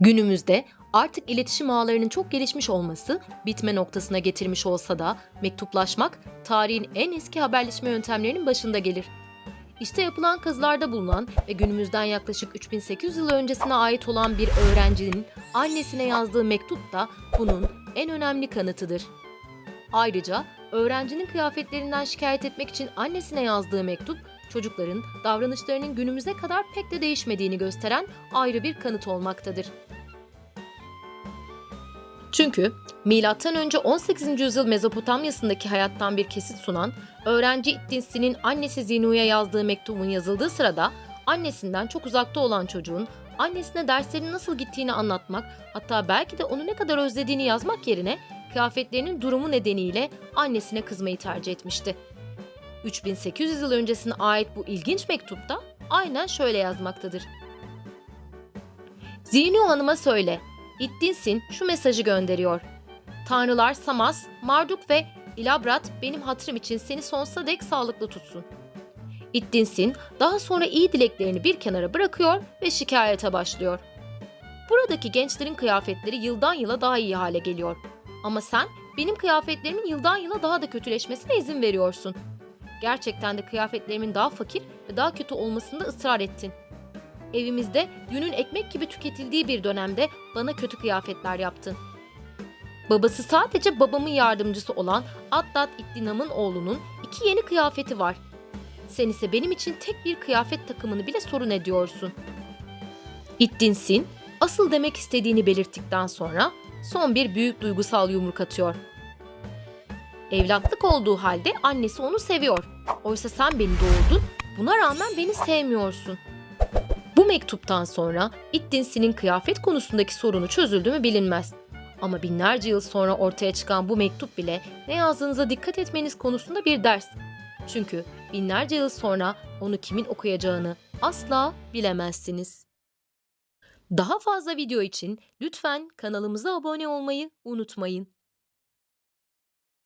Günümüzde artık iletişim ağlarının çok gelişmiş olması bitme noktasına getirmiş olsa da mektuplaşmak tarihin en eski haberleşme yöntemlerinin başında gelir. İşte yapılan kazılarda bulunan ve günümüzden yaklaşık 3800 yıl öncesine ait olan bir öğrencinin annesine yazdığı mektup da bunun en önemli kanıtıdır. Ayrıca öğrencinin kıyafetlerinden şikayet etmek için annesine yazdığı mektup, çocukların davranışlarının günümüze kadar pek de değişmediğini gösteren ayrı bir kanıt olmaktadır. Çünkü milattan önce 18. yüzyıl Mezopotamya'sındaki hayattan bir kesit sunan öğrenci İttinsi'nin annesi Zinu'ya yazdığı mektubun yazıldığı sırada annesinden çok uzakta olan çocuğun annesine derslerin nasıl gittiğini anlatmak hatta belki de onu ne kadar özlediğini yazmak yerine kıyafetlerinin durumu nedeniyle annesine kızmayı tercih etmişti. 3800 yıl öncesine ait bu ilginç mektupta aynen şöyle yazmaktadır. Zinu Hanım'a söyle, İttinsin şu mesajı gönderiyor. Tanrılar Samas, Marduk ve İlabrat benim hatırım için seni sonsuza dek sağlıklı tutsun. İttinsin daha sonra iyi dileklerini bir kenara bırakıyor ve şikayete başlıyor. Buradaki gençlerin kıyafetleri yıldan yıla daha iyi hale geliyor. Ama sen benim kıyafetlerimin yıldan yıla daha da kötüleşmesine izin veriyorsun. Gerçekten de kıyafetlerimin daha fakir ve daha kötü olmasında ısrar ettin. Evimizde yünün ekmek gibi tüketildiği bir dönemde bana kötü kıyafetler yaptın. Babası sadece babamın yardımcısı olan Addat İddinam'ın oğlunun iki yeni kıyafeti var. Sen ise benim için tek bir kıyafet takımını bile sorun ediyorsun. İddinsin, asıl demek istediğini belirttikten sonra son bir büyük duygusal yumruk atıyor. Evlatlık olduğu halde annesi onu seviyor. Oysa sen beni doğurdun, buna rağmen beni sevmiyorsun. Bu mektuptan sonra İttinsi'nin kıyafet konusundaki sorunu çözüldü mü bilinmez. Ama binlerce yıl sonra ortaya çıkan bu mektup bile ne yazdığınıza dikkat etmeniz konusunda bir ders. Çünkü binlerce yıl sonra onu kimin okuyacağını asla bilemezsiniz. Daha fazla video için lütfen kanalımıza abone olmayı unutmayın.